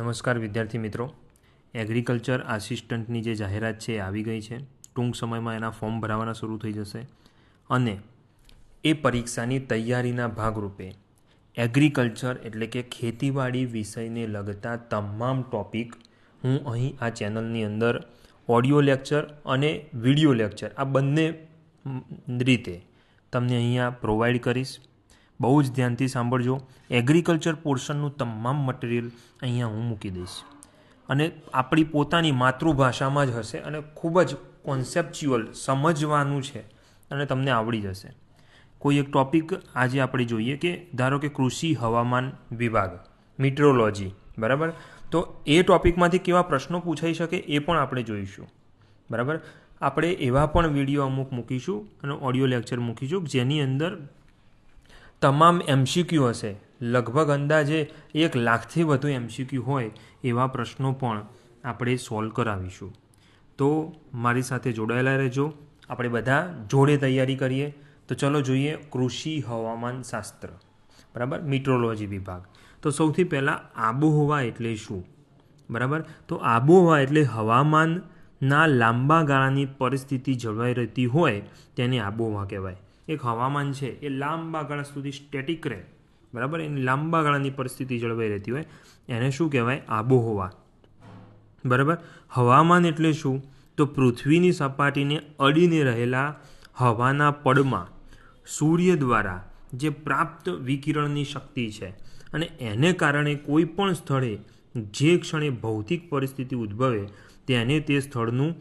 નમસ્કાર વિદ્યાર્થી મિત્રો. એગ્રીકલ્ચર આસિસ્ટન્ટની જે જાહેરાત છે એ આવી ગઈ છે. ટૂંક સમયમાં એના ફોર્મ ભરાવાના શરૂ થઈ જશે. અને એ પરીક્ષાની તૈયારીના ભાગરૂપે એગ્રીકલ્ચર એટલે કે ખેતીવાડી વિષયને લગતા તમામ ટોપિક હું અહીં આ ચેનલની અંદર ઓડિયો લેક્ચર અને વિડિયો લેક્ચર આ બંને રીતે તમને અહીંયા પ્રોવાઈડ કરીશ. બહુ જ ધ્યાનથી સાંભળજો. એગ્રીકલ્ચર પોર્શનનું તમામ મટીરિયલ અહીંયા હું મૂકી દઈશ. અને આપણી પોતાની માતૃભાષામાં જ હશે અને ખૂબ જ કોન્સેપ્ચ્યુઅલ સમજવાનું છે અને તમને આવડી જશે. કોઈ એક ટોપિક આજે આપણે જોઈએ કે ધારો કે કૃષિ હવામાન વિભાગ મિટ્રોલોજી બરાબર? તો એ ટોપિકમાંથી કેવા પ્રશ્નો પૂછાઈ શકે એ પણ આપણે જોઈશું. બરાબર? આપણે એવા પણ વીડિયો અમુક મૂકીશું અને ઓડિયો લેક્ચર મૂકીશું જેની અંદર તમામ એમસીક્યુ હશે. લગભગ અંદાજે એક લાખથી વધુ એમસીક્યુ હોય એવા પ્રશ્નો પણ આપણે સોલ્વ કરાવીશું. તો મારી સાથે જોડાયેલા રહેજો. આપણે બધા જોડે તૈયારી કરીએ. તો ચલો જોઈએ કૃષિ હવામાન શાસ્ત્ર. બરાબર? મિટ્રોલોજી વિભાગ. તો સૌથી પહેલાં આબોહવા એટલે શું? બરાબર? તો આબોહવા એટલે હવામાનના લાંબા ગાળાની પરિસ્થિતિ જળવાઈ રહેતી હોય તેને આબોહવા કહેવાય. એક હવામાન છે, એ લાંબા ગાળા સુધી સ્ટેટિક રહે. બરાબર? એની લાંબા ગાળાની પરિસ્થિતિ જળવાઈ રહેતી હોય. એને શું કહેવાય? આબોહવા. બરાબર? હવામાન એટલે શું? તો પૃથ્વીની સપાટીને અડીને રહેલા હવાના પડમાં સૂર્ય દ્વારા જે પ્રાપ્ત વિકિરણની શક્તિ છે અને એને કારણે કોઈ પણ સ્થળે જે ક્ષણે ભૌતિક પરિસ્થિતિ ઉદ્ભવે, તેને તે સ્થળનું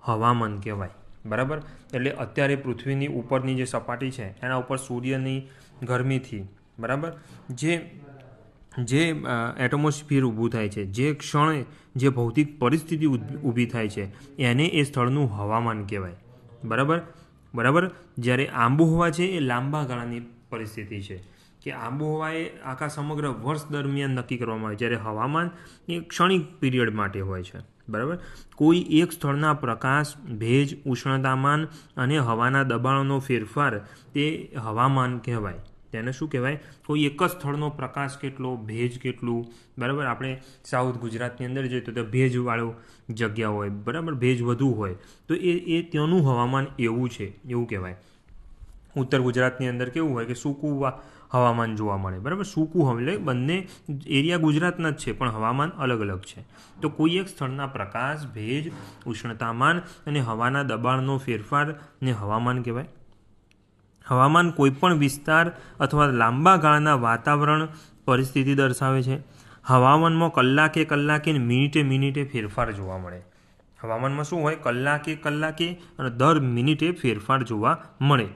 હવામાન કહેવાય. બરાબર? એટલે અત્યારે પૃથ્વીની ઉપરની જે સપાટી છે, એના ઉપર સૂર્યની ગરમીથી, બરાબર? જે જે એટમોસ્ફિયર ઊભું થાય છે, જે ક્ષણે જે ભૌતિક પરિસ્થિતિ ઊભી થાય છે, એને એ સ્થળનું હવામાન કહેવાય. બરાબર? બરાબર? જ્યારે આંબુ હવા છે, એ લાંબા ગાળાની પરિસ્થિતિ છે. કે આબોહવા એ આખા સમગ્ર વર્ષ દરમિયાન નક્કી કરવામાં આવે જ્યારે હવામાન એ ક્ષણિક પીરિયડ માટે હોય છે. બરાબર? કોઈ એક સ્થળના પ્રકાશ, ભેજ, ઉષ્ણતામાન અને હવાના દબાણનો ફેરફાર તે હવામાન કહેવાય. તેને શું કહેવાય? કોઈ એક જ સ્થળનો પ્રકાશ કેટલો, ભેજ કેટલું? બરાબર? આપણે સાઉથ ગુજરાતની અંદર જોઈએ તો ભેજવાળો જગ્યા હોય. બરાબર? ભેજ વધુ હોય. તો એ એ ત્યાંનું હવામાન એવું છે. એવું કહેવાય. ઉત્તર ગુજરાતની અંદર કેવું હોય કે સૂકું હવામાન જોવા મળે, બરાબર? સૂકું એટલે બંને એરિયા ગુજરાતના જ છે, પણ હવામાન અલગ અલગ છે. તો કોઈ એક સ્થળના પ્રકાશ, ભેજ, ઉષ્ણતામાન અને હવાના દબાણનો ફેરફાર ને હવામાન કહેવાય. હવામાન કોઈપણ વિસ્તાર અથવા લાંબા ગાળાના વાતાવરણ પરિસ્થિતિ દર્શાવે છે. હવામાનમાં કલાકે કલાકે મિનિટે મિનિટે ફેરફાર જોવા મળે. હવામાનમાં શું હોય? કલાકે કલાકે અને દર મિનિટે ફેરફાર જોવા મળે.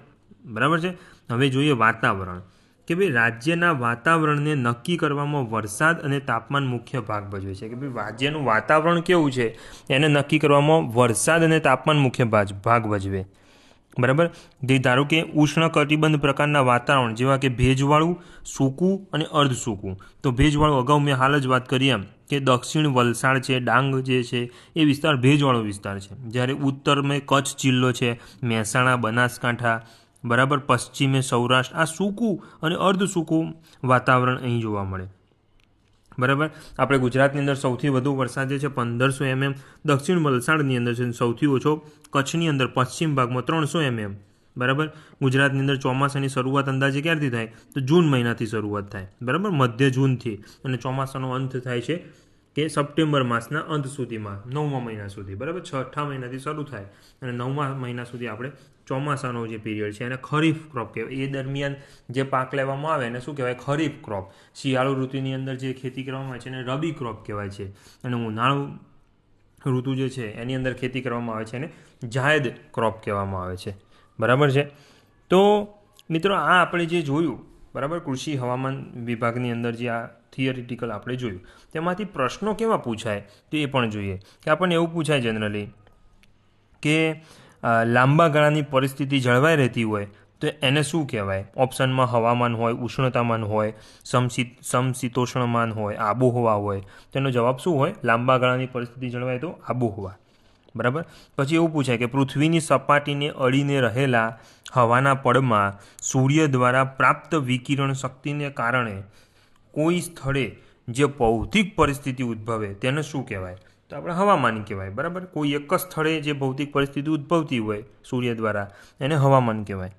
બરાબર છે? હવે જોઈએ વાતાવરણ. કે ભાઈ રાજ્યના વાતાવરણને નક્કી કરવામાં વરસાદ અને તાપમાન મુખ્ય ભાગ ભજવે છે. કે ભાઈ રાજ્યનું વાતાવરણ કેવું છે? એને નક્કી કરવામાં વરસાદ અને તાપમાન મુખ્ય ભાગ ભજવે. બરાબર? જે ધારો કે ઉષ્ણ કટિબંધ પ્રકારના વાતાવરણ જેવા કે ભેજવાળું, સૂકું અને અર્ધ સૂકું તો ભેજવાળું, અગાઉ મેં હાલ જ વાત કરી એમ કે દક્ષિણ વલસાડ છે, ડાંગ જે છે, એ વિસ્તાર ભેજવાળો વિસ્તાર છે. જ્યારે ઉત્તરમાં કચ્છ જિલ્લો છે, મહેસાણા, બનાસકાંઠા બરાબર પશ્ચિમે સૌરાષ્ટ્ર, આ સૂકું અને અર્ધ સૂકું વાતાવરણ અહીં જોવા મળે. બરાબર? આપણે ગુજરાતની અંદર સૌથી વધુ વરસાદ જે છે પંદરસો એમએમ, દક્ષિણ વલસાડની અંદર છે સૌથી ઓછો, કચ્છની અંદર પશ્ચિમ ભાગમાં ત્રણસો એમએમ. બરાબર? ગુજરાતની અંદર ચોમાસાની શરૂઆત અંદાજે ક્યારથી થાય? તો જૂન મહિનાથી શરૂઆત થાય. બરાબર? મધ્ય જૂનથી. અને ચોમાસાનો અંત થાય છે કે સપ્ટેમ્બર માસના અંત સુધીમાં, નવમા મહિના સુધી. બરાબર? છઠ્ઠા મહિનાથી શરૂ થાય. અને નવમા મહિના સુધી આપણે ચોમાસાનો જે પીરિયડ છે એને ખરીફ ક્રોપ કહેવાય. એ દરમિયાન જે પાક લેવામાં આવે એને શું કહેવાય? ખરીફ ક્રોપ શિયાળુ ઋતુની અંદર જે ખેતી કરવામાં આવે છે એને રબી ક્રોપ કહેવાય છે. અને ઉનાળુ ઋતુ જે છે એની અંદર ખેતી કરવામાં આવે છે એને જાયદ ક્રોપ કહેવામાં આવે છે. બરાબર છે? તો મિત્રો આ આપણે જે જોયું, બરાબર? કૃષિ હવામાન વિભાગની અંદર જે આ થિયરિટિકલ આપણે જોયું. તેમાંથી પ્રશ્નો કેવા પૂછાય તો એ પણ જોઈએ. કે આપણને એવું પૂછાય જનરલી કે લાંબા ગાળાની પરિસ્થિતિ જળવાઈ રહેતી હોય, તો એને શું કહેવાય? ઓપ્શનમાં હવામાન હોય, ઉષ્ણતામાન હોય સમશીત સમશીતોષ્ણમાન હોય, આબોહવા હોય. તેનો જવાબ શું હોય? લાંબા ગાળાની પરિસ્થિતિ જળવાય તો આબોહવા. બરાબર? પછી એવું પૂછાય કે પૃથ્વીની સપાટીને અડીને રહેલા હવાના પડમાં સૂર્ય દ્વારા પ્રાપ્ત વિકિરણ શક્તિને કારણે કોઈ સ્થળે જે ભૌતિક પરિસ્થિતિ ઉદ્ભવે, તેને શું કહેવાય? તો આપણે હવામાન કહેવાય, બરાબર? કોઈ એક જ સ્થળે જે ભૌતિક પરિસ્થિતિ ઉદ્ભવતી હોય સૂર્ય દ્વારા, એને હવામાન કહેવાય.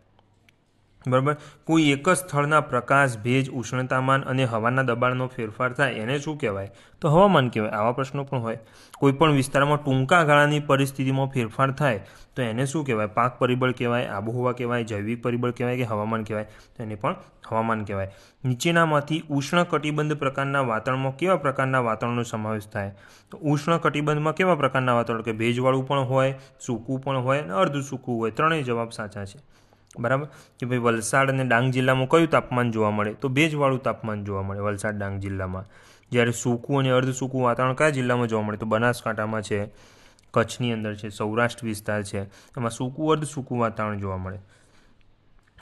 બરાબર? કોઈ એક જ સ્થળના પ્રકાશ, ભેજ, ઉષ્ણતામાન અને હવાના દબાણનો ફેરફાર થાય, એને શું કહેવાય? તો હવામાન કહેવાય, આવા પ્રશ્નો પણ હોય. કોઈ પણ વિસ્તારમાં ટૂંકા ગાળાની પરિસ્થિતિમાં ફેરફાર થાય, તો એને શું કહેવાય? પાક પરિબળ કહેવાય, આબોહવા કહેવાય, જૈવિક પરિબળ કહેવાય કે હવામાન કહેવાય? તો એને પણ હવામાન કહેવાય. નીચેનામાંથી ઉષ્ણ કટિબંધ પ્રકારના વાતાવરણમાં કેવા પ્રકારના વાતાવરણનો સમાવેશ થાય? તો ઉષ્ણ કટિબંધમાં કેવા પ્રકારના વાતાવરણ? કે ભેજવાળું પણ હોય, સૂકું પણ હોય અને અર્ધ સૂકું હોય. ત્રણેય જવાબ સાચા છે. બરાબર? કે ભાઈ વલસાડ અને ડાંગ જિલ્લામાં કયું તાપમાન જોવા મળે? તો ભેજવાળું તાપમાન જોવા મળે વલસાડ ડાંગ જિલ્લામાં. જ્યારે સૂકું અને અર્ધ સૂકું વાતાવરણ કયા જિલ્લામાં જોવા મળે? તો બનાસકાંઠામાં છે, કચ્છની અંદર છે, સૌરાષ્ટ્ર વિસ્તાર છે, એમાં સૂકું, અર્ધ સૂકું વાતાવરણ જોવા મળે.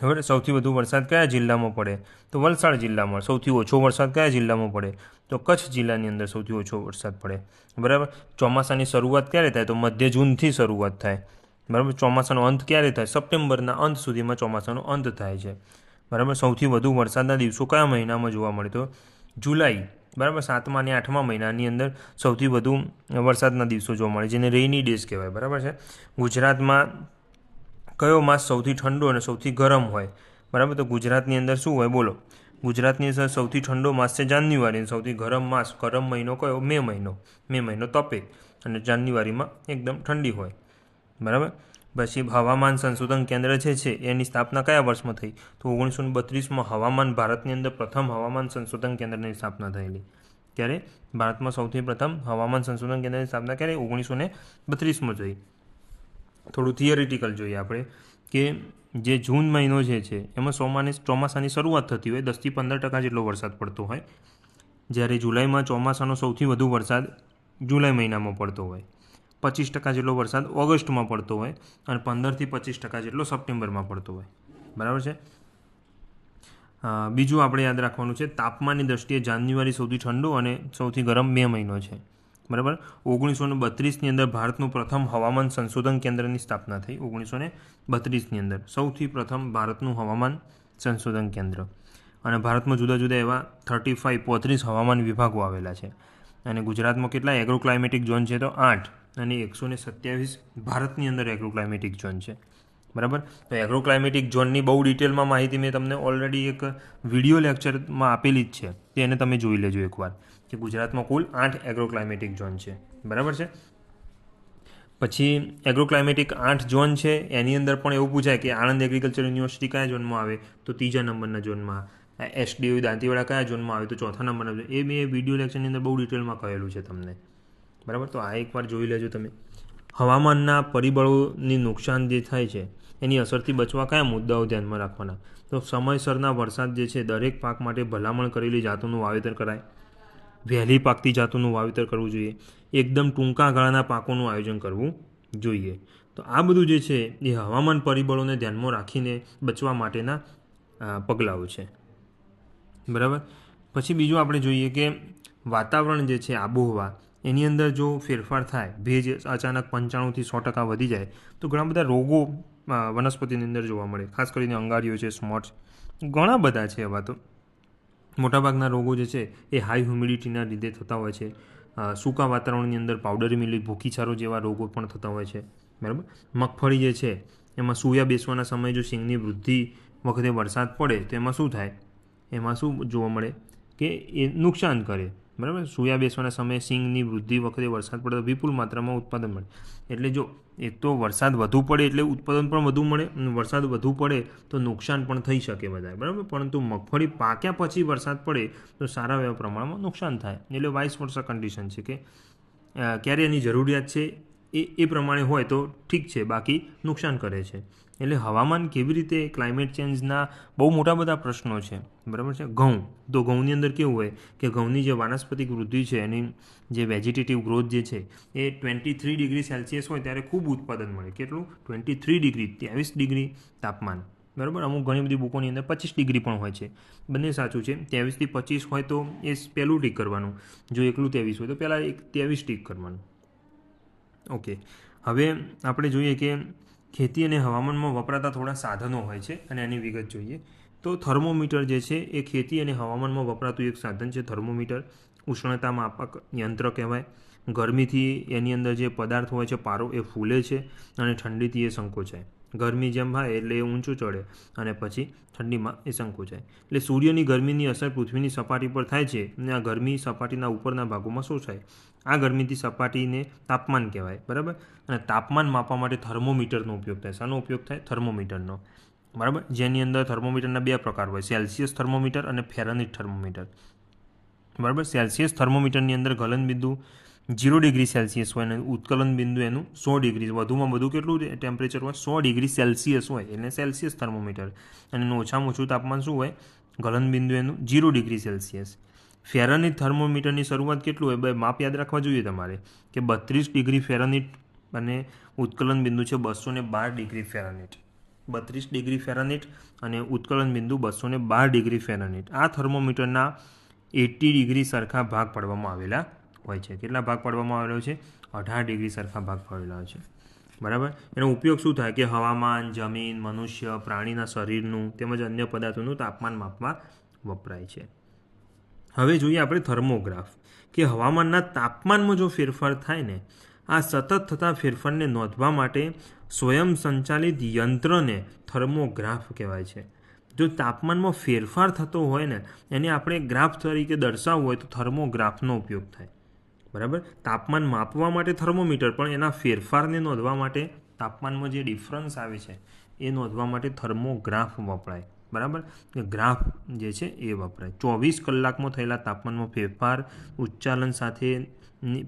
હવે સૌથી વધુ વરસાદ કયા જિલ્લામાં પડે? તો વલસાડ જિલ્લામાં સૌથી ઓછો વરસાદ કયા જિલ્લામાં પડે? તો કચ્છ જિલ્લાની અંદર સૌથી ઓછો વરસાદ પડે. બરાબર? ચોમાસાની શરૂઆત ક્યારે થાય? તો મધ્ય જૂનથી શરૂઆત થાય. બરાબર? ચોમાસાનો અંત ક્યારે થાય? સપ્ટેમ્બરના અંત સુધીમાં ચોમાસાનો અંત થાય છે. બરાબર? સૌથી વધુ વરસાદના દિવસો કયા મહિનામાં જોવા મળે તો? જુલાઈ. બરાબર? સાતમા અને આઠમા મહિનાની અંદર સૌથી વધુ વરસાદના દિવસો જોવા મળે જેને રેઇની ડેઝ કહેવાય. બરાબર છે? ગુજરાતમાં કયો માસ સૌથી ઠંડો અને સૌથી ગરમ હોય? બરાબર? તો ગુજરાતની અંદર શું હોય? બોલો. ગુજરાતની અંદર સૌથી ઠંડો માસ છે જાન્યુઆરી સૌથી ગરમ માસ ગરમ મહિનો કયો? મે મહિનો. મે મહિનો તપે અને જાન્યુઆરીમાં એકદમ ઠંડી હોય. બરાબર? પછી હવામાન સંશોધન કેન્દ્ર જે છે, એની સ્થાપના કયા વર્ષમાં થઈ? તો ઓગણીસો બત્રીસમાં હવામાન ભારતની અંદર પ્રથમ હવામાન સંશોધન કેન્દ્રની સ્થાપના થયેલી. ત્યારે ભારતમાં સૌથી પ્રથમ હવામાન સંશોધન કેન્દ્રની સ્થાપના ક્યારે? ઓગણીસો ને બત્રીસમાં થઈ. થોડું થિયરિટિકલ જોઈએ આપણે કે જે જૂન મહિનો જે છે, એમાં સોમાની ચોમાસાની શરૂઆત થતી હોય, દસથી પંદર ટકા જેટલો વરસાદ પડતો હોય. જ્યારે જુલાઈમાં ચોમાસાનો સૌથી વધુ વરસાદ જુલાઈ મહિનામાં પડતો હોય. પચીસ ટકા જેટલો વરસાદ ઓગસ્ટમાં પડતો હોય અને પંદરથી પચીસ ટકા જેટલો સપ્ટેમ્બરમાં પડતો હોય. બરાબર છે? બીજું આપણે યાદ રાખવાનું છે, તાપમાનની દ્રષ્ટિએ જાન્યુઆરી સૌથી ઠંડો અને સૌથી ગરમ મે મહિનો છે. બરાબર? ઓગણીસો ને બત્રીસની અંદર ભારતનું પ્રથમ હવામાન સંશોધન કેન્દ્રની સ્થાપના થઈ ઓગણીસો ને બત્રીસની અંદર. સૌથી પ્રથમ ભારતનું હવામાન સંશોધન કેન્દ્ર. અને ભારતમાં જુદા જુદા એવા થર્ટી ફાઇવ પોત્રીસ હવામાન વિભાગો આવેલા છે. અને ગુજરાતમાં કેટલા એગ્રો ક્લાઇમેટિક ઝોન છે તો આઠ. અને એકસો ને સત્યાવીસ ભારતની અંદર એગ્રો ક્લાઇમેટિક ઝોન છે. બરાબર? તો એગ્રો ક્લાઇમેટિક ઝોનની બહુ ડિટેલમાં માહિતી મેં તમને ઓલરેડી એક વીડિયો લેક્ચરમાં આપેલી જ છે. તેને તમે જોઈ લેજો એકવાર. કે ગુજરાતમાં કુલ આઠ એગ્રો ક્લાઇમેટિક ઝોન છે. બરાબર છે? પછી એગ્રો ક્લાઇમેટિક આઠ ઝોન છે. એની અંદર પણ એવું પૂછાય કે આણંદ એગ્રીકલ્ચર યુનિવર્સિટી કયા ઝોનમાં આવે? તો ત્રીજા નંબરના ઝોનમાં એસડીયુ દાંતીવાડા કયા ઝોનમાં આવે? તો ચોથા નંબરના એ મેં વીડિયો લેક્ચરની અંદર બહુ ડિટેલમાં કહેલું છે તમને. બરાબર? તો આ એકવાર જોઈ લેજો તમે. હવામાનના પરિબળોની નુકસાન જે થાય છે, એની અસરથી બચવા કયા મુદ્દાઓ ધ્યાનમાં રાખવાના? તો સમયસરના વરસાદ જે છે, દરેક પાક માટે ભલામણ કરેલી જાતોનું વાવેતર કરાય. વહેલી પાકતી જાતોનું વાવેતર કરવું જોઈએ. એકદમ ટૂંકા ગાળાના પાકોનું આયોજન કરવું જોઈએ. તો આ બધું જે છે, એ હવામાન પરિબળોને ધ્યાનમાં રાખીને બચવા માટેના પગલાઓ છે. બરાબર? પછી બીજું આપણે જોઈએ કે વાતાવરણ જે છે, આબોહવા એની અંદર જો ફેરફાર થાય, ભેજ અચાનક પંચાણુંથી સો ટકા વધી જાય, તો ઘણા બધા રોગો વનસ્પતિની અંદર જોવા મળે. ખાસ કરીને અંગારીઓ છે, સ્મોટ્સ. ઘણા બધા છે એવા તો. મોટાભાગના રોગો જે છે, એ હાઈ હ્યુમિડિટીના લીધે થતા હોય છે. સૂકા વાતાવરણની અંદર પાવડરી મિલી ભૂખીચારો જેવા રોગો પણ થતા હોય છે. બરાબર? મગફળી જે છે, એમાં સૂયા બેસવાના સમયે જો સિંગની વૃદ્ધિ વખતે વરસાદ પડે, તો એમાં શું થાય? એમાં શું જોવા મળે? કે એ નુકસાન કરે. બરાબર? સૂયા બેસવાના સમયે સિંગની વૃદ્ધિ વખતે વરસાદ પડે તો વિપુલ માત્રામાં ઉત્પાદન મળે. એટલે જો એક તો વરસાદ વધુ પડે એટલે ઉત્પાદન પણ વધુ મળે વરસાદ વધુ પડે તો નુકસાન પણ થઈ શકે વધારે બરાબર? પરંતુ મગફળી પાક્યા પછી વરસાદ પડે તો સારા એવા પ્રમાણમાં નુકસાન થાય. એટલે વાઇસ વર્ષા કન્ડિશન છે કે ક્યારે એની જરૂરિયાત છે? એ એ પ્રમાણે હોય તો ઠીક છે, બાકી નુકસાન કરે છે. એટલે હવામાન કેવી રીતે ક્લાઇમેટ ચેન્જના બહુ મોટા બધા પ્રશ્નો છે. બરાબર છે? ઘઉં. તો ઘઉંની અંદર કેવું હોય કે ઘઉંની જે વાનસ્પતિક વૃદ્ધિ છે, એની જે વેજીટેટિવ ગ્રોથ જે છે, એ ટ્વેન્ટી થ્રી ડિગ્રી સેલ્સિયસ હોય ત્યારે ખૂબ ઉત્પાદન મળે. કેટલું? ટ્વેન્ટી થ્રી ડિગ્રી ત્રેવીસ ડિગ્રી તાપમાન. બરાબર? અમુક ઘણી બધી બુકોની અંદર પચીસ ડિગ્રી પણ હોય છે. બંને સાચું છે. ત્રેવીસથી પચીસ હોય તો એ પહેલું ટીક કરવાનું. જો એકલું ત્રેવીસ હોય તો પહેલાં એક ત્રેવીસ ટીક કરવાનું. ઓકે. હવે આપણે જોઈએ કે ખેતી અને હવામાનમાં વપરાતા થોડા સાધનો હોય છે અને એની વિગત જોઈએ. તો થર્મોમીટર જે છે એ ખેતી અને હવામાનમાં વપરાતું એક સાધન છે થર્મોમીટર. ઉષ્ણતા માપક યંત્ર કહેવાય. ગરમીથી એની અંદર જે પદાર્થ હોય છે પારો એ ફૂલે છે અને ઠંડીથી એ સંકોચાય. ગરમી જેમ થાય એટલે એ ઊંચું ચડે અને પછી ઠંડીમાં એ સંકોચાય એટલે સૂર્યની ગરમીની અસર પૃથ્વીની સપાટી પર થાય છે અને આ ગરમી સપાટીના ઉપરના ભાગોમાં શોષાય આ ગરમીથી સપાટીને તાપમાન કહેવાય, બરાબર? અને તાપમાન માપવા માટે થર્મોમીટરનો ઉપયોગ થાય. શાનો ઉપયોગ થાય? થર્મોમીટરનો. બરાબર? જેની અંદર થર્મોમીટરના બે પ્રકાર હોય, સેલ્સિયસ થર્મોમીટર અને ફેરનિટ થર્મોમીટર. બરાબર? સેલ્સિયસ થર્મોમીટરની અંદર ગલનબિંદુ જીરો ડિગ્રી સેલ્સિયસ હોય અને ઉત્કલન બિંદુ એનું સો ડિગ્રી, વધુમાં વધુ કેટલું ટેમ્પરેચર હોય? સો ડિગ્રી સેલ્સિયસ હોય, એટલે સેલ્સિયસ થર્મોમીટર. અને એનું ઓછામાં ઓછું તાપમાન શું હોય? ગલન બિંદુ એનું જીરો ડિગ્રી સેલ્સિયસ. ફેરાનિટ થર્મોમીટરની શરૂઆત કેટલું હોય? બે માપ યાદ રાખવા જોઈએ તમારે. કે બત્રીસ ડિગ્રી ફેરનીટ અને ઉત્કલન બિંદુ છે બસો ને બાર ડિગ્રી ફેરનીટ. બત્રીસ ડિગ્રી ફેરનીટ અને ઉત્કલન બિંદુ બસો ને બાર ડિગ્રી ફેરનીટ. આ થર્મોમીટરના એટી ડિગ્રી સરખા ભાગ પાડવામાં આવેલા હોય છે. કેટલા ભાગ પાડવામાં આવેલો છે? અઢાર ડિગ્રી સરખા ભાગ પાડેલા છે. બરાબર? એનો ઉપયોગ શું થાય? કે હવામાન, જમીન, મનુષ્ય, પ્રાણીના શરીરનું તેમજ અન્ય પદાર્થોનું તાપમાન માપવા વપરાય છે. હવે જોઈએ આપણે થર્મોગ્રાફ. કે હવામાનના તાપમાનમાં જો ફેરફાર થાય ને, આ સતત થતા ફેરફારને નોંધવા માટે સ્વયં સંચાલિત યંત્રને થર્મોગ્રાફ કહેવાય છે. જો તાપમાનમાં ફેરફાર થતો હોય ને, એને આપણે ગ્રાફ તરીકે દર્શાવવું હોય તો થર્મોગ્રાફનો ઉપયોગ થાય. બરાબર? તાપમાન માપવા માટે થર્મોમીટર, પણ એના ફેરફારને નોંધવા માટે તાપમાનમાં જે ડિફરન્સ આવે છે, એ નોંધવા માટે થર્મોગ્રાફ વપરાય. બરાબર? ગ્રાફ જે છે, એ વપરાય. ચોવીસ કલાકમાં થયેલા તાપમાનમાં ફેરફાર ઉચ્ચાલન સાથે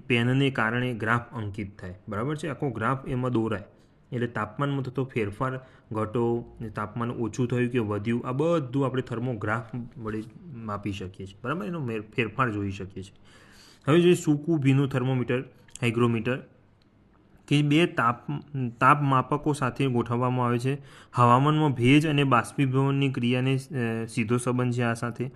પેનને કારણે ગ્રાફ અંકિત થાય. બરાબર છે? આખો ગ્રાફ એમાં દોરાય. એટલે તાપમાનમાં થતો ફેરફાર, ઘટો તાપમાન ઓછું થયું કે વધ્યું, આ બધું આપણે થર્મોગ્રાફ વડે માપી શકીએ છીએ. બરાબર? એનો ફેરફાર જોઈ શકીએ છીએ. હવે જોઈએ સૂકું ભીનું થર્મોમીટર, હાઇગ્રોમીટર, કે બે તાપ તાપ માપકો સાથે ગોઠવવામાં આવે છે. હવામાનમાં ભેજ અને બાષ્પીભવનની ક્રિયાને સીધો સંબંધ છે આ સાથે.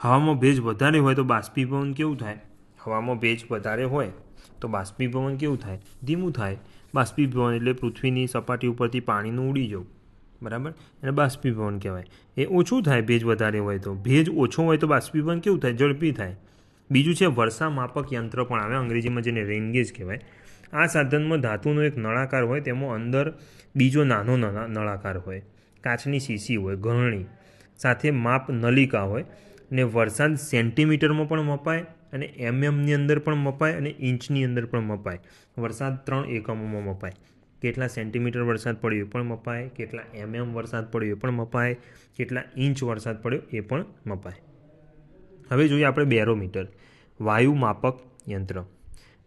હવામાં ભેજ વધારે હોય તો બાષ્પીભવન કેવું થાય? હવામાં ભેજ વધારે હોય તો બાષ્પીભવન કેવું થાય? ધીમું થાય. બાષ્પીભવન એટલે પૃથ્વીની સપાટી ઉપરથી પાણીનું ઉડી જવું. બરાબર? એને બાષ્પીભવન કહેવાય. એ ઓછું થાય ભેજ વધારે હોય તો. ભેજ ઓછો હોય તો બાષ્પીભવન કેવું થાય? ઝડપી થાય. બીજું છે વર્ષા માપક યંત્ર પણ આવે, અંગ્રેજીમાં જેને રેનગેજ કહેવાય. આ સાધનમાં ધાતુનો એક નળાકાર હોય, તેમાં અંદર બીજો નાનો નળાકાર હોય. કાચની શીશી હોય ગરણી સાથે માપ નલિકા હોય ને વરસાદ સેન્ટીમીટરમાં પણ મપાય અને એમએમની અંદર પણ મપાય અને ઇંચની અંદર પણ મપાય. વરસાદ ત્રણ એકમોમાં મપાય. કેટલા સેન્ટીમીટર વરસાદ પડ્યો એ પણ મપાય, કેટલા એમએમ વરસાદ પડ્યો એ પણ મપાય, કેટલા ઇંચ વરસાદ પડ્યો એ પણ મપાય. હવે જોઈએ આપણે બેરોમીટર. વાયુ માપક યંત્ર.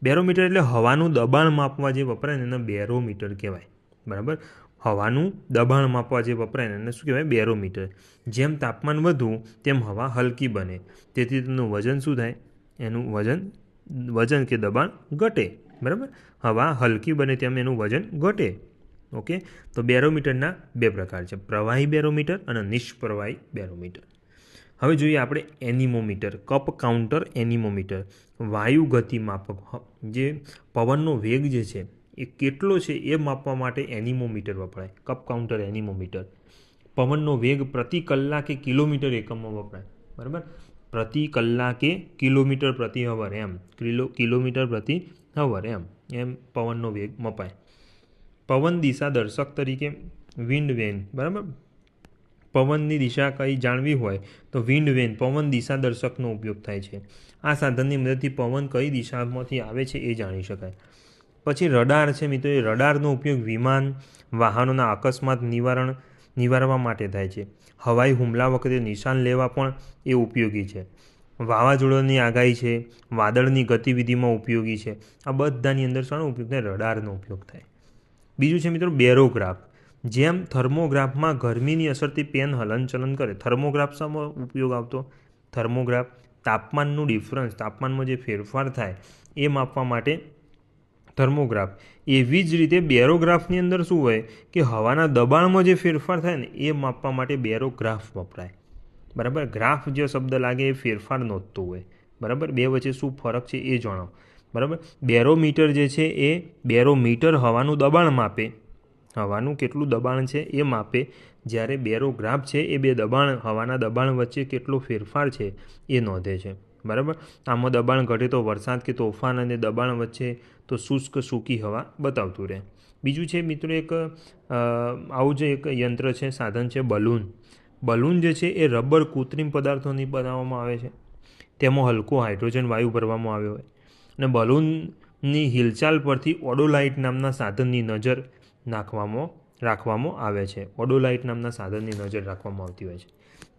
બેરોમીટર એટલે હવાનું દબાણ માપવા જે વપરાય ને એને બેરોમીટર કહેવાય. બરાબર? હવાનું દબાણ માપવા જે વપરાય ને એને શું કહેવાય? બેરોમીટર. જેમ તાપમાન વધુ તેમ હવા હલકી બને. તેથી તેનું વજન શું થાય? એનું વજન વજન કે દબાણ ઘટે. બરાબર? હવા હલકી બને તેમ એનું વજન ઘટે. ઓકે? તો બેરોમીટરના બે પ્રકાર છે. પ્રવાહી બેરોમીટર અને નિષ્પ્રવાહી બેરોમીટર. હવે જોઈએ આપણે એનિમોમીટર, કપ કાઉન્ટર એનિમોમીટર. વાયુ ગતિ માપક જે પવનનો વેગ જે છે, એ કેટલો છે એ માપવા માટે એનિમોમીટર વપરાય. Cup counter anemometer. પવનનો વેગ પ્રતિ કલાકે કિલોમીટર એકમમાં વપરાય. બરાબર? પ્રતિ કલાકે કિલોમીટર પ્રતિ હવર, એમ. કિલો, કિલોમીટર પ્રતિ હવર, એમ. એમ પવનનો વેગ મપાય. પવન દિશા દર્શક તરીકે, વિન્ડ વેન. બરાબર? પવનની દિશા કઈ જાણવી હોય તો વિન્ડ વેન, પવન દિશા દર્શકનો ઉપયોગ થાય છે. આ સાધનની મદદથી પવન કઈ દિશામાંથી આવે છે એ જાણી શકાય. પછી રડાર છે મિત્રો, એ રડારનો ઉપયોગ વિમાન વાહનોના અકસ્માત નિવારણ, નિવારવા માટે થાય છે. હવાઈ હુમલા વખતે નિશાન લેવા પણ એ ઉપયોગી છે. વાવાઝોડાની આગાહી છે, વાદળની ગતિવિધિમાં ઉપયોગી છે. આ બધાની અંદર શાનો ઉપયોગ થાય? રડારનો ઉપયોગ થાય. બીજું છે મિત્રો, બેરોગ્રાફ. જેમ થર્મોગ્રાફમાં ગરમીની અસરથી પેન હલનચલન કરે, થર્મોગ્રાફ સામે ઉપયોગ આવતો. થર્મોગ્રાફ તાપમાનનું ડિફરન્સ, તાપમાનમાં જે ફેરફાર થાય એ માપવા માટે થર્મોગ્રાફ. એવી જ રીતે બેરોગ્રાફની અંદર શું હોય કે હવાના દબાણમાં જે ફેરફાર થાય ને, એ માપવા માટે બેરોગ્રાફ વપરાય. બરાબર? ગ્રાફ જે શબ્દ લાગે એ ફેરફાર નોંધતું હોય. બરાબર? બે વચ્ચે શું ફરક છે એ જણાવો. બરાબર? બેરોમીટર જે છે એ બેરોમીટર હવાનું દબાણ માપે. હવાનું કેટલું દબાણ છે એ માપે. જ્યારે બેરોગ્રાફ છે એ બે દબાણ, હવાના દબાણ વચ્ચે કેટલો ફેરફાર છે એ નોંધે છે. બરાબર? આમાં દબાણ ઘટે તો વરસાદ કે તોફાન અને દબાણ વચ્ચે તો શુષ્ક સૂકી હવા બતાવતું રહે. બીજું છે મિત્રો એક આવું જે એક યંત્ર છે, સાધન છે બલૂન. બલૂન જે છે એ રબર કૃત્રિમ પદાર્થોની બનાવવામાં આવે છે. તેમાં હલકો હાઇડ્રોજન વાયુ ભરવામાં આવ્યો હોય. અને બલૂનની હિલચાલ પરથી ઓડોલાઇટ નામના સાધનની નજર નાખવામાં, રાખવામાં આવે છે. ઓડોલાઇટ નામના સાધનની નજર રાખવામાં આવતી હોય છે.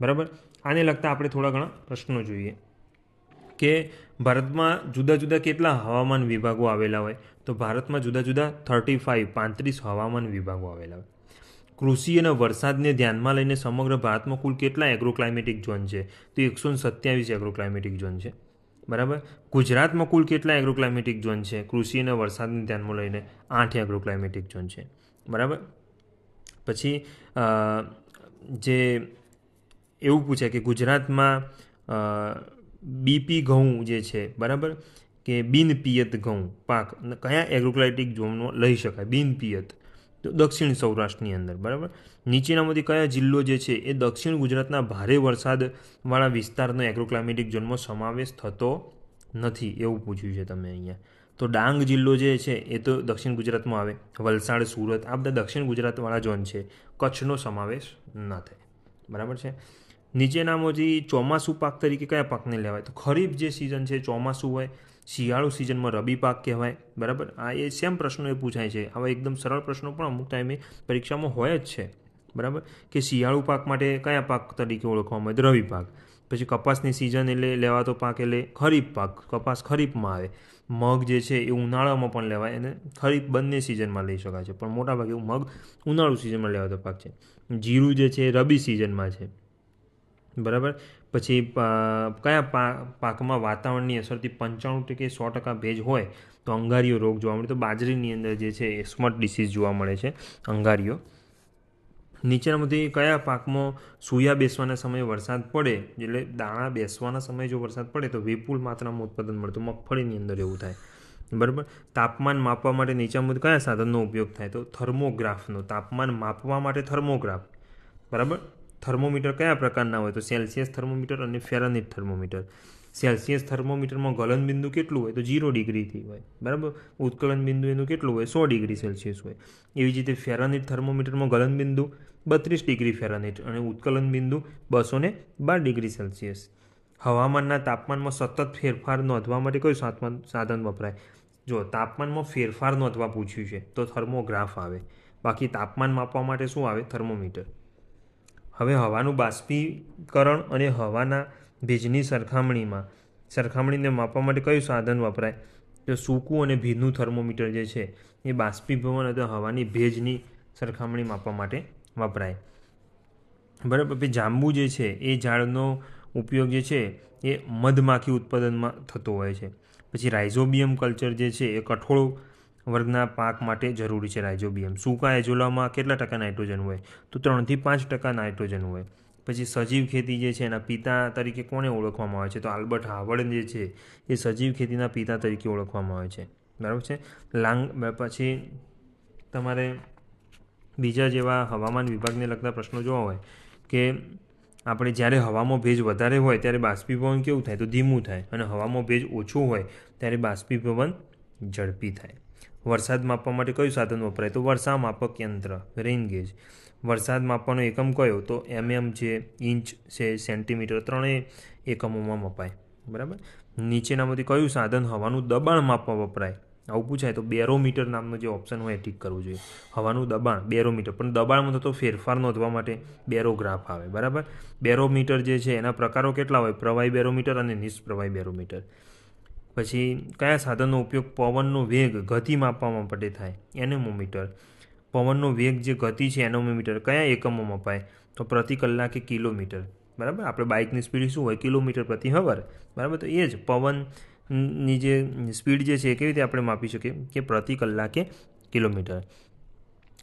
બરાબર? આને લગતા આપણે થોડા ઘણા પ્રશ્નો જોઈએ. કે ભારતમાં જુદા જુદા કેટલા હવામાન વિભાગો આવેલા હોય? તો ભારતમાં જુદા જુદા થર્ટી ફાઇવ, પાંત્રીસ હવામાન વિભાગો આવેલા હોય. કૃષિ અને વરસાદને ધ્યાનમાં લઈને સમગ્ર ભારતમાં કુલ કેટલા એગ્રોક્લાઇમેટિક ઝોન છે? તો એકસો સત્યાવીસ એગ્રોક્લાઇમેટિક ઝોન છે. બરાબર? ગુજરાતમાં કુલ કેટલા એગ્રોક્લાઇમેટિક ઝોન છે? કૃષિ અને વરસાદને ધ્યાનમાં લઈને આઠ એગ્રોક્લાઇમેટિક ઝોન છે. બરાબર? પછી જે એવું પૂછે કે ગુજરાતમાં બીપી ઘઉં જે છે, બરાબર? કે બિનપિયત ઘઉં, પાક, કયા એગ્રોક્લાઇટિક ઝોનમાં લઈ શકાય? બિન પિયત તો દક્ષિણ સૌરાષ્ટ્રની અંદર, બરાબર? નીચેનામાંથી કયા જિલ્લો જે છે એ દક્ષિણ ગુજરાતના ભારે વરસાદવાળા વિસ્તારનો એગ્રોક્લાઇમેટિક ઝોનમાં સમાવેશ થતો નથી એવું પૂછ્યું છે તમે અહીંયા. તો ડાંગ જિલ્લો જે છે એ તો દક્ષિણ ગુજરાતમાં આવે. વલસાડ, સુરત, આ બધા દક્ષિણ ગુજરાતવાળા ઝોન છે. કચ્છનો સમાવેશ ન થાય. બરાબર છે? નીચેનામાંથી ચોમાસું પાક તરીકે કયા પાકને લેવાય? તો ખરીફ જે સિઝન છે ચોમાસું હોય શિયાળુ સિઝનમાં રબી પાક કહેવાય, બરાબર? આ એ સેમ પ્રશ્નો એ પૂછાય છે. આવા એકદમ સરળ પ્રશ્નો પણ અમુક ટાઈમે પરીક્ષામાં હોય જ છે, બરાબર? કે શિયાળુ પાક માટે કયા પાક તરીકે ઓળખવામાં આવે? રવિ પાક. પછી કપાસની સિઝન એટલે લેવાતો પાક એટલે ખરીફ પાક. કપાસ ખરીફમાં આવે. મગ જે છે એ ઉનાળામાં પણ લેવાય અને ખરીફ બંને સિઝનમાં લઈ શકાય છે. પણ મોટાભાગે મગ ઉનાળુ સિઝનમાં લેવાતો પાક છે. જીરું જે છે રબી સિઝનમાં છે. બરાબર? પછી કયા પાકમાં વાતાવરણની અસરથી પંચાણું ટકે સો ટકા ભેજ હોય તો અંગારીઓ રોગ જોવા મળે. તો બાજરીની અંદર જે છે એ સ્મટ ડિસીઝ જોવા મળે છે, અંગારીઓ. નીચેનામાંથી કયા પાકમાં સૂયા બેસવાના સમયે વરસાદ પડે? એટલે દાણા બેસવાના સમયે જો વરસાદ પડે તો વિપુલ માત્રામાં ઉત્પાદન મળે. તો મગફળીની અંદર એવું થાય. બરાબર? તાપમાન માપવા માટે નીચામાંથી કયા સાધનનો ઉપયોગ થાય? તો થર્મોગ્રાફનો. તાપમાન માપવા માટે થર્મોગ્રાફ. બરાબર? થર્મોમીટર કયા પ્રકારના હોય? તો સેલ્સિયસ થર્મોમીટર અને ફેરાનિટ થર્મોમીટર. સેલ્સિયસ થર્મોમીટરમાં ગલન બિંદુ કેટલું હોય? તો જીરો ડિગ્રીથી હોય. બરાબર? ઉત્કલન બિંદુ એનું કેટલું હોય? સો ડિગ્રી સેલ્સિયસ હોય. એવી જ રીતે ફેરાનિટ થર્મોમીટરમાં ગલન બિંદુ બત્રીસ ડિગ્રી ફેરાનિટ અને ઉત્કલન બિંદુ બસો ને બાર ડિગ્રી સેલ્સિયસ. હવામાનના તાપમાનમાં સતત ફેરફાર નોંધવા માટે કયું સાધન વપરાય? જો તાપમાનમાં ફેરફાર નોંધવા પૂછ્યું છે, તો થર્મોગ્રાફ આવે. બાકી તાપમાન માપવા માટે શું આવે? થર્મોમીટર. હવે હવાનું બાષ્પીકરણ અને હવાના ભેજની સરખામણીમાં, સરખામણીને માપવા માટે કયું સાધન વપરાય? તો સૂકું અને ભીનું થર્મોમીટર જે છે, એ બાષ્પીભવન અથવા હવાની ભેજની સરખામણી માપવા માટે વપરાય. બરાબર, પછી જાંબુ જે છે, એ ઝાડનો ઉપયોગ જે છે, એ મધમાખી ઉત્પાદનમાં થતો હોય છે. પછી રાઇઝોબિયમ કલ્ચર જે છે, એ કઠોળ વર્ગના પાક માટે જરૂરી છે રાઇઝોબિયમ સૂકા એજોલામાં કેટલા ટકા નાઇટ્રોજન હોય? તો ત્રણથી પાંચ ટકા નાઇટ્રોજન હોય. પછી સજીવ ખેતી જે છે એના પિતા તરીકે કોને ઓળખવામાં આવે છે? તો આલ્બર્ટ હાવર્ડ જે છે, એ સજીવ ખેતીના પિતા તરીકે ઓળખવામાં આવે છે. બરાબર છે? લાંગ પછી તમારે બીજા જેવા હવામાન વિભાગને લગતા પ્રશ્નો જોવા હોય કે આપણે જ્યારે હવામાં ભેજ વધારે હોય ત્યારે બાષ્પીભવન કેવું થાય? તો ધીમું થાય. અને હવામાં ભેજ ઓછું હોય ત્યારે બાષ્પીભવન ઝડપી થાય. વરસાદ માપવા માટે કયું સાધન વપરાય? તો વર્ષા માપક યંત્ર, રેઇન ગેજ. વરસાદ માપવાનો એકમ કયો? તો એમએમ છે ઇંચ છે, સેન્ટીમીટર ત્રણેય એકમોમાં મપાય. બરાબર? નીચેનામાંથી કયું સાધન હવાનું દબાણ માપવા વપરાય? આવું પૂછાય તો બેરોમીટર નામનો જે ઓપ્શન હોય ટીક કરવું જોઈએ. હવાનું દબાણ, બેરોમીટર. પણ દબાણમાં થતો ફેરફાર નોંધવા માટે બેરોગ્રાફ આવે. બરાબર? બેરોમીટર જે છે એના પ્રકારો કેટલા હોય? પ્રવાહી બેરોમીટર અને નિષ્પ્રવાહી બેરોમીટર. પછી કયા સાધનનો ઉપયોગ પવનનો વેગ ગતિ માપવા માટે થાય? એનેમોમીટર. પવનનો વેગ જે ગતિ છે એનોમીમીટર કયા એકમોમાં અપાય? તો પ્રતિ કલાકે કિલોમીટર. બરાબર? આપણે બાઇકની સ્પીડ શું હોય? કિલોમીટર પ્રતિ હવર બરાબર? તો એ જ પવનની જે સ્પીડ જે છે એ કેવી રીતે આપણે માપી શકીએ? કે પ્રતિ કલાકે કિલોમીટર.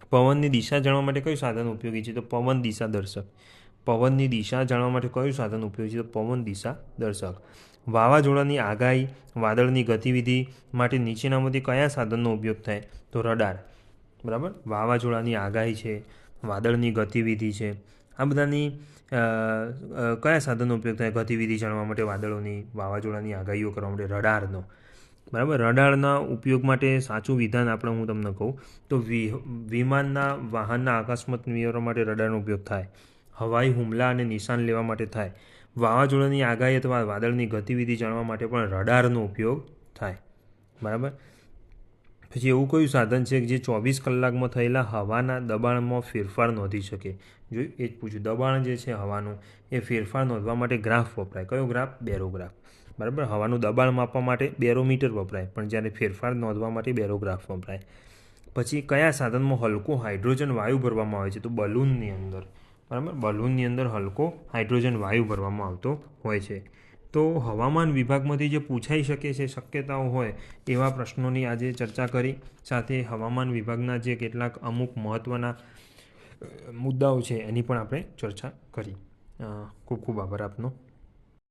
પવનની દિશા જાણવા માટે કયું સાધન ઉપયોગી છે? તો પવન દિશા દર્શક. પવનની દિશા જાણવા માટે કયું સાધન ઉપયોગી છે? તો પવન દિશા દર્શક. વાવાઝોડાની આગાહી, વાદળની ગતિવિધિ માટે નીચેનામાંથી કયા સાધનનો ઉપયોગ થાય? તો રડાર. બરાબર? વાવાઝોડાની આગાહી છે, વાદળની ગતિવિધિ છે. આ બધાની કયા સાધનનો ઉપયોગ થાય? ગતિવિધિ જાણવા માટે વાદળોની, વાવાઝોડાની આગાહીઓ કરવા માટે રડારનો. બરાબર? રડારના ઉપયોગ માટે સાચું વિધાન આપણે હું તમને કહું, તો વિમાનના, વાહનના આકસ્મત નિવારવા માટે રડારનો ઉપયોગ થાય. હવાઈ હુમલા અને નિશાન લેવા માટે થાય. વાવાઝોડાની આગાહી અથવા વાદળની ગતિવિધિ જાણવા માટે પણ રડારનો ઉપયોગ થાય. બરાબર? પછી એવું કયું સાધન છે કે જે ચોવીસ કલાકમાં થયેલા હવાના દબાણમાં ફેરફાર નોંધી શકે? જોયું એ જ પૂછ્યું દબાણ જે છે હવાનું, એ ફેરફાર નોંધવા માટે ગ્રાફ વપરાય. કયો ગ્રાફ? બેરોગ્રાફ. બરાબર? હવાનું દબાણ માપવા માટે બેરોમીટર વપરાય, પણ જ્યારે ફેરફાર નોંધવા માટે બેરોગ્રાફ વપરાય. પછી કયા સાધનમાં હલકો હાઇડ્રોજન વાયુ ભરવામાં આવે છે? તો બલૂનની અંદર. બરાબર? બલૂનની અંદર હલકો હાઇડ્રોજન વાયુ ભરવામાં આવતો હોય છે. તો હવામાન વિભાગમાંથી જે પૂછાઈ શકે છે, શક્યતાઓ હોય એવા પ્રશ્નોની આજે ચર્ચા કરી. સાથે હવામાન વિભાગના જે કેટલાક અમુક મહત્ત્વના મુદ્દાઓ છે એની પણ આપણે ચર્ચા કરી. ખૂબ ખૂબ આભાર આપનો.